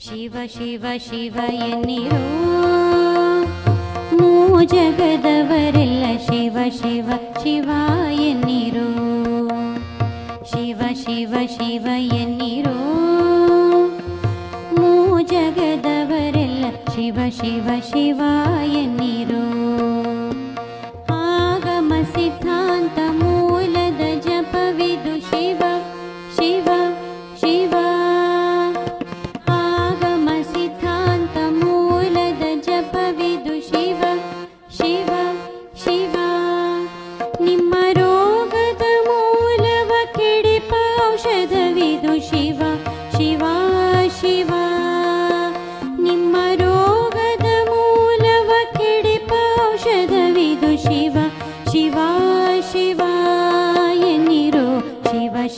ಶಿವ ಶಿವ ಶಿವ ಎನ್ನಿರೋ ಮೂ ಜಗದವರೆಲ್ಲ ಶಿವ ಶಿವ ಶಿವ ಎನ್ನಿರೋ ಶಿವ ಶಿವ ಶಿವ ಎನ್ನಿರೋ ಮೂ ಜಗದವರೆಲ್ಲ ಶಿವ ಶಿವ ಶಿವ ಎನ್ನಿರೋ ಆಗಮ ಸಿದ್ಧಾಂತ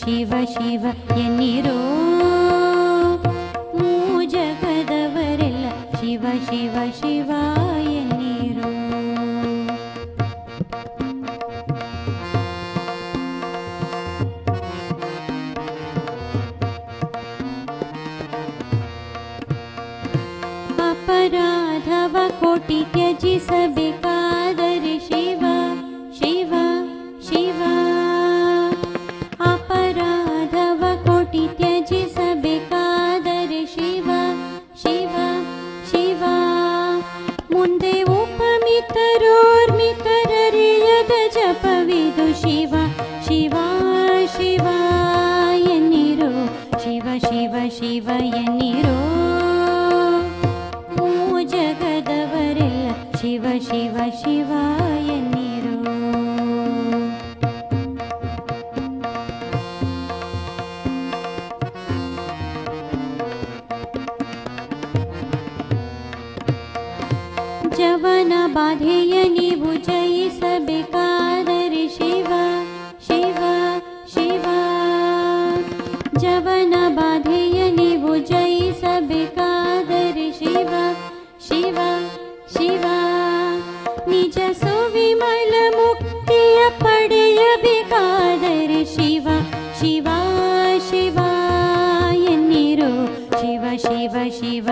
ಶಿವ ಶಿವ ಶಿವ ಎನ್ನಿರೋ ಮೂ ಜಗದವರೆಲ್ಲ ಶಿವ ಶಿವ ಶಿವ ಎನ್ನಿರೋ ಅಪರಾಧವ ಕೋಟಿ ತ್ಯಜಿಸಬೇಕಾದರೆ बाधय नि भुजयि शिव शिव शिवा। शिवा जन बाधयनि भुजयि शिव शिव शिव। निज सुविमल विमलमुक्ति पडय बिकादर शिव शिव शिव निरु। शिव शिव शिव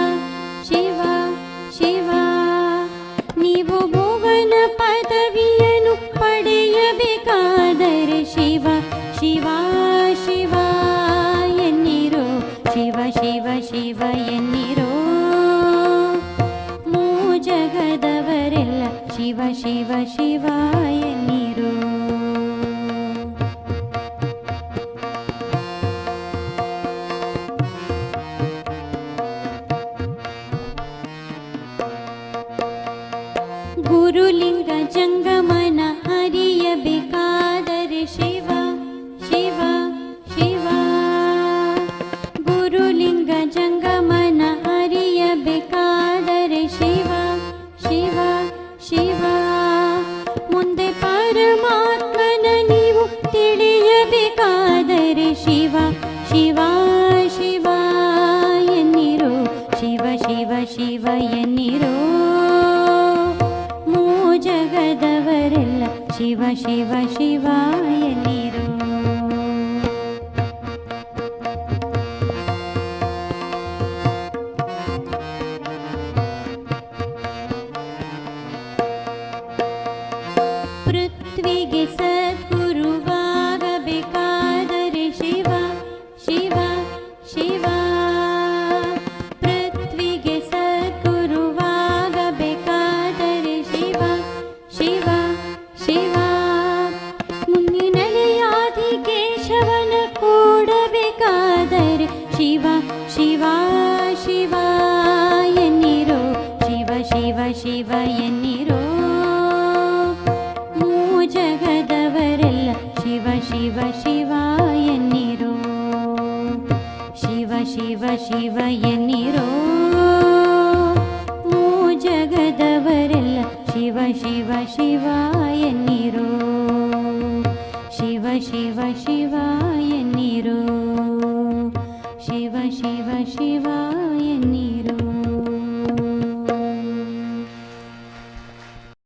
लिङ्ग हरिय बकाद शिव शिवा शिवा। गुरुग जङ्गमना हरिय बकाद शिव। शिव शिव शिवायनि ಶಿವ ಶಿವ ಶಿವ ಎನ್ನಿರೋ ಮೂ ಜಗದವರೆಲ್ಲ ಶಿವ ಶಿವ ಶಿವ ಎನ್ನಿರೋ ಶಿವ ಶಿವ ಶಿವ ಎನ್ನಿರೋ ಶಿವ ಶಿವ ಶಿವ